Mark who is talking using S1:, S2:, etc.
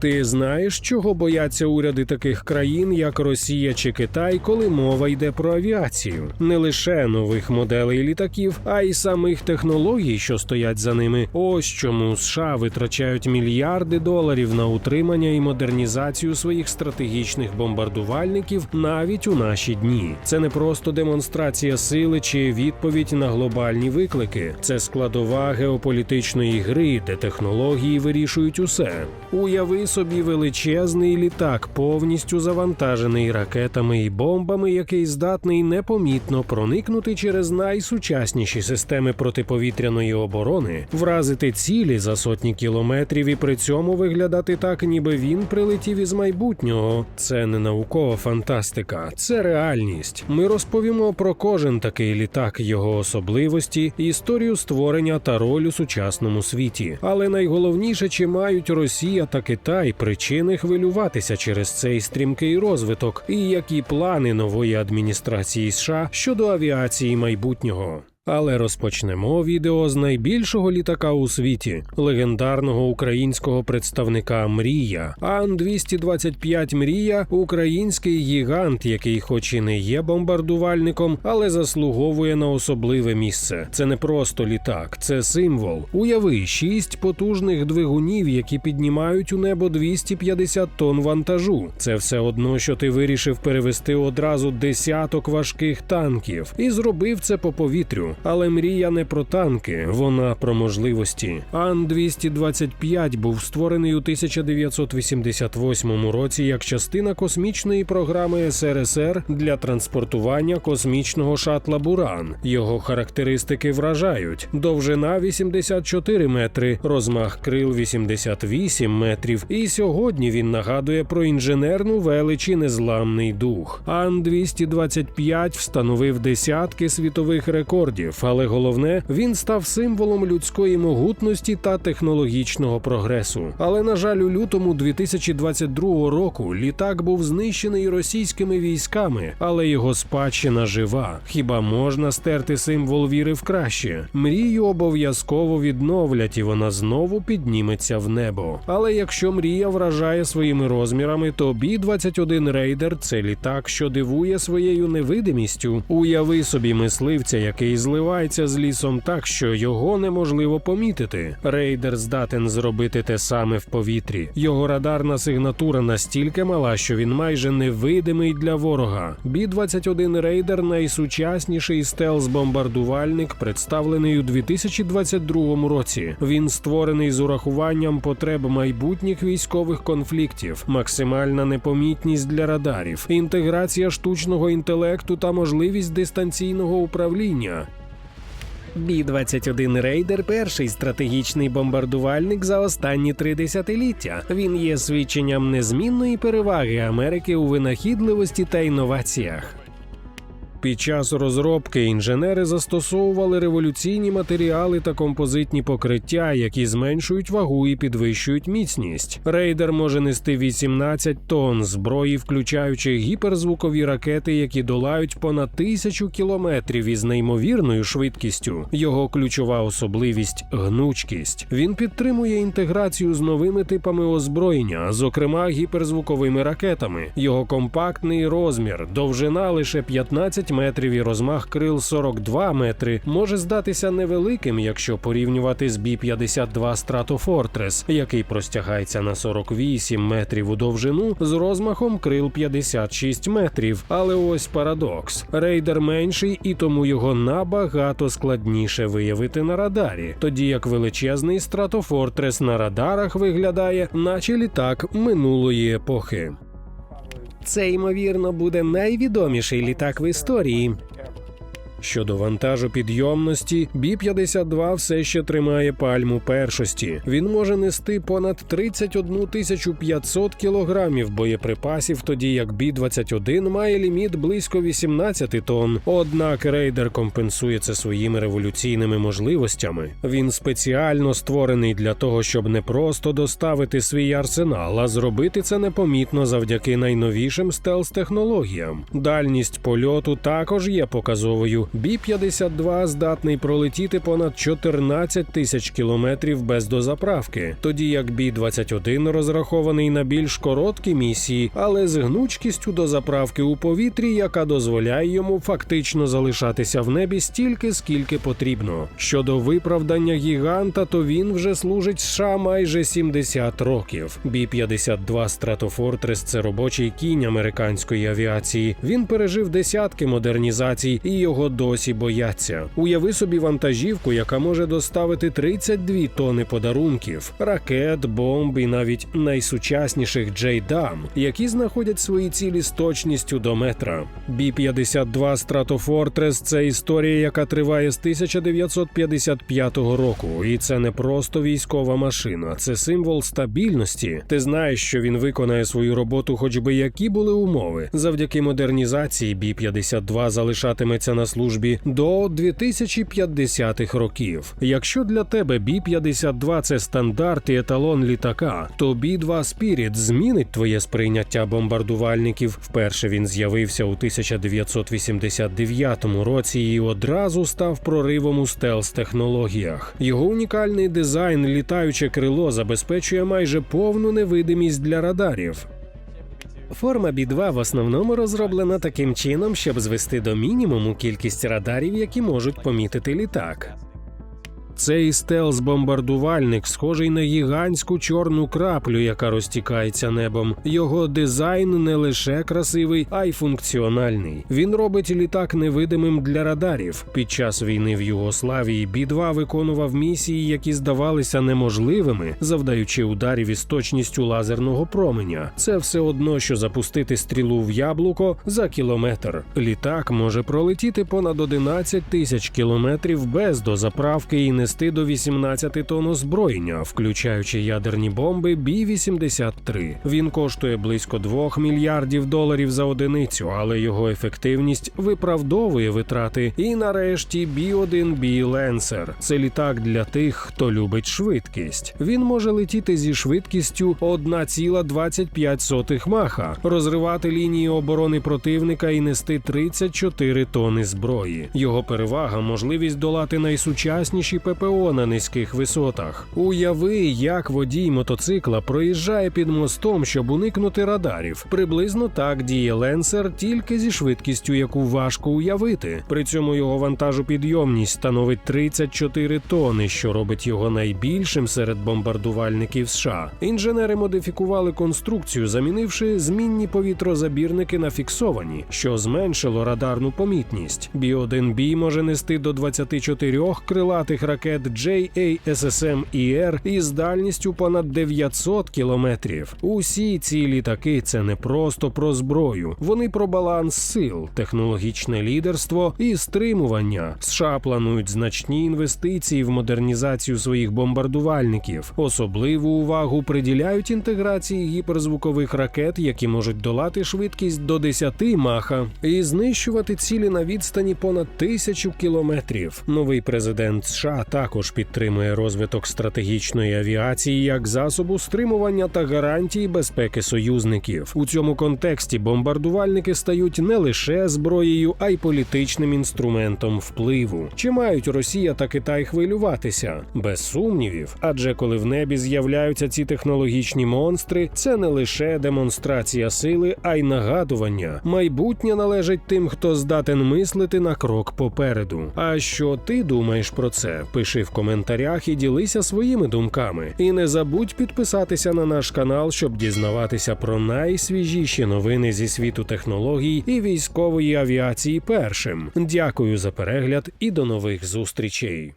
S1: Ти знаєш, чого бояться уряди таких країн, як Росія чи Китай, коли мова йде про авіацію? Не лише нових моделей літаків, а й самих технологій, що стоять за ними. Ось чому США витрачають мільярди доларів на утримання і модернізацію своїх стратегічних бомбардувальників навіть у наші дні. Це не просто демонстрація сили чи відповідь на глобальні виклики. Це складова геополітичної гри, де технології вирішують усе. Уяви собі величезний літак, повністю завантажений ракетами і бомбами, який здатний непомітно проникнути через найсучасніші системи протиповітряної оборони, вразити цілі за сотні кілометрів і при цьому виглядати так, ніби він прилетів із майбутнього. Це не наукова фантастика, це реальність. Ми розповімо про кожен такий літак, його особливості, історію створення та роль у сучасному світі. Але найголовніше, чи мають Росія та Китай причини хвилюватися через цей стрімкий розвиток, і які плани нової адміністрації США щодо авіації майбутнього. Але розпочнемо відео з найбільшого літака у світі легендарного українського представника Мрія. Ан 225 Мрія український гігант, який, хоч і не є бомбардувальником, але заслуговує на особливе місце. Це не просто літак, це символ. Уяви шість потужних двигунів, які піднімають у небо 250 тонн вантажу. Це все одно, що ти вирішив перевести одразу десяток важких танків, і зробив це по повітрю. Але мрія не про танки, вона про можливості. Ан 225 був створений у 1988 році як частина космічної програми СРСР для транспортування космічного шатла Буран. Його характеристики вражають: довжина 84 метри, розмах крил 88 метрів. І сьогодні він нагадує про інженерну велич і незламний дух. Ан 225 встановив десятки світових рекордів, але головне, він став символом людської могутності та технологічного прогресу. Але на жаль, у лютому 2022 року літак був знищений російськими військами, але його спадщина жива. Хіба можна стерти символ віри в краще? Мрію обов'язково відновлять, і вона знову підніметься в небо. Але якщо мрія вражає своїми розмірами, то бі 21 рейдер це літак, що дивує своєю невидимістю. Уяви собі мисливця, який зливається з лісом так, що його неможливо помітити. Рейдер здатен зробити те саме в повітрі. Його радарна сигнатура настільки мала, що він майже невидимий для ворога. Бі 21 рейдер найсучасніший стелс-бомбардувальник, представлений у 2022 році. Він створений з урахуванням потреб майбутніх військових конфліктів, максимальна непомітність для радарів, інтеграція штучного інтелекту та можливість дистанційного управління. Бі-21 Рейдер перший стратегічний бомбардувальник за останні три десятиліття. Він є свідченням незмінної переваги Америки у винахідливості та інноваціях. Під час розробки інженери застосовували революційні матеріали та композитні покриття, які зменшують вагу і підвищують міцність. Рейдер може нести 18 тонн зброї, включаючи гіперзвукові ракети, які долають понад тисячу кілометрів із неймовірною швидкістю. Його ключова особливість гнучкість. Він підтримує інтеграцію з новими типами озброєння, зокрема гіперзвуковими ракетами. Його компактний розмір, довжина лише 15 метрів і розмах крил 42 метри може здатися невеликим, якщо порівнювати з Бі-52 Stratofortress, який простягається на 48 метрів у довжину з розмахом крил 56 метрів. Але ось парадокс: рейдер менший і тому його набагато складніше виявити на радарі, тоді як величезний Stratofortress на радарах виглядає, наче літак минулої епохи. Це ймовірно буде найвідоміший літак в історії. Щодо вантажу підйомності, Бі-52 все ще тримає пальму першості. Він може нести понад 31 тисячу 500 кілограмів боєприпасів, тоді як Бі-21 має ліміт близько 18 тонн. Однак рейдер компенсує це своїми революційними можливостями. Він спеціально створений для того, щоб не просто доставити свій арсенал, а зробити це непомітно завдяки найновішим стелс-технологіям. Дальність польоту також є показовою. Бі-52 здатний пролетіти понад 14 тисяч кілометрів без дозаправки, тоді як Бі-21 розрахований на більш короткі місії, але з гнучкістю дозаправки у повітрі, яка дозволяє йому фактично залишатися в небі стільки, скільки потрібно. Щодо виправдання гіганта, то він вже служить США майже 70 років. Бі-52 Stratofortress – це робочий кінь американської авіації. Він пережив десятки модернізацій і його досі бояться. Уяви собі вантажівку, яка може доставити 32 тони подарунків, ракет, бомб і навіть найсучасніших джейдам, які знаходять свої цілі з точністю до метра. Бі-52 Stratofortress – це історія, яка триває з 1955 року, і це не просто військова машина, це символ стабільності. Ти знаєш, що він виконає свою роботу, хоч би які були умови. Завдяки модернізації Бі-52 залишатиметься на службі до 2050-х років. Якщо для тебе Бі-52 це стандарт і еталон літака, то Бі-2 Spirit змінить твоє сприйняття бомбардувальників. Вперше він з'явився у 1989 році і одразу став проривом у стелс-технологіях. Його унікальний дизайн, літаюче крило, забезпечує майже повну невидимість для радарів. Форма B2 в основному розроблена таким чином, щоб звести до мінімуму кількість радарів, які можуть помітити літак. Цей стелс-бомбардувальник схожий на гігантську чорну краплю, яка розтікається небом. Його дизайн не лише красивий, а й функціональний. Він робить літак невидимим для радарів. Під час війни в Югославії Бі-2 виконував місії, які здавалися неможливими, завдаючи ударів із точністю лазерного променя. Це все одно, що запустити стрілу в яблуко за кілометр. Літак може пролетіти понад 11 тисяч кілометрів без дозаправки і нести до 18 тонн озброєння, включаючи ядерні бомби Бі-83. Він коштує близько 2 мільярдів доларів за одиницю, але його ефективність виправдовує витрати. І нарешті Бі-1 Бі Ленсер. Це літак для тих, хто любить швидкість. Він може летіти зі швидкістю 1,25 маха, розривати лінії оборони противника і нести 34 тони зброї. Його перевага можливість долати найсучасніші ППО на низьких висотах. Уяви, як водій мотоцикла проїжджає під мостом, щоб уникнути радарів. Приблизно так діє ленсер, тільки зі швидкістю, яку важко уявити. При цьому його вантажопідйомність становить 34 тони, що робить його найбільшим серед бомбардувальників США. Інженери модифікували конструкцію, замінивши змінні повітрозабірники на фіксовані, що зменшило радарну помітність. Бі-1Б може нести до 24 крилатих ракет JASSM-ER із дальністю понад 900 кілометрів. Усі ці літаки це не просто про зброю, вони про баланс сил, технологічне лідерство і стримування. США планують значні інвестиції в модернізацію своїх бомбардувальників. Особливу увагу приділяють інтеграції гіперзвукових ракет, які можуть долати швидкість до 10 маха і знищувати цілі на відстані понад тисячу кілометрів. Новий президент США також підтримує розвиток стратегічної авіації як засобу стримування та гарантії безпеки союзників. У цьому контексті бомбардувальники стають не лише зброєю, а й політичним інструментом впливу. Чи мають Росія та Китай хвилюватися? Без сумнівів. Адже коли в небі з'являються ці технологічні монстри, це не лише демонстрація сили, а й нагадування. Майбутнє належить тим, хто здатен мислити на крок попереду. А що ти думаєш про це? Пиши в коментарях і ділися своїми думками. І не забудь підписатися на наш канал, щоб дізнаватися про найсвіжіші новини зі світу технологій і військової авіації першим. Дякую за перегляд і до нових зустрічей.